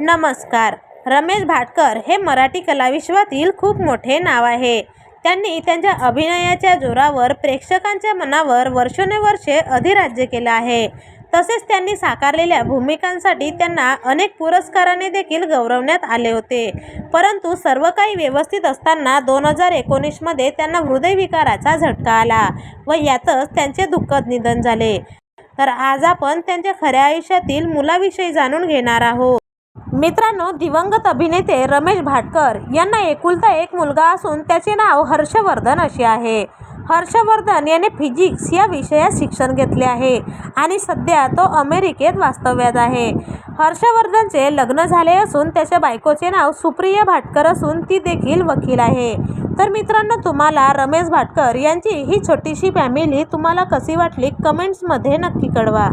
नमस्कार. रमेश भाटकर हे मराठी कलाविश्वातील खूप मोठे नाव आहे. त्यांनी त्यांच्या अभिनयाच्या जोरावर प्रेक्षकांच्या मनावर वर्षोनवर्षे अधिराज्य केलं आहे. तसेच त्यांनी साकारलेल्या भूमिकांसाठी त्यांना अनेक पुरस्काराने देखील गौरवण्यात आले होते. परंतु सर्व काही व्यवस्थित असताना दोन हजार एकोणीसमध्ये त्यांना हृदयविकाराचा झटका आला व यातच त्यांचे दुःखद निधन झाले. तर आज आपण त्यांच्या खऱ्या आयुष्यातील मुलाविषयी जाणून घेणार आहोत. मित्रांनो दिवंगत अभिनेते रमेश भाटकर यांना एकुलता एक मुलगा असून त्याचे नाव हर्षवर्धन असे आहे. हर्षवर्धन याने फिजिक्स या विषयात शिक्षण घेतले आहे आणि सध्या तो अमेरिकेत वास्तव्यात आहे. हर्षवर्धनचे लग्न झाले असून त्याच्या बायकोचे नाव सुप्रिया भाटकर असून ती देखील वकील आहे. तर मित्रांनो तुम्हाला रमेश भाटकर यांची ही छोटीशी फॅमिली तुम्हाला कशी वाटली? कमेंट्समध्ये नक्की कळवा.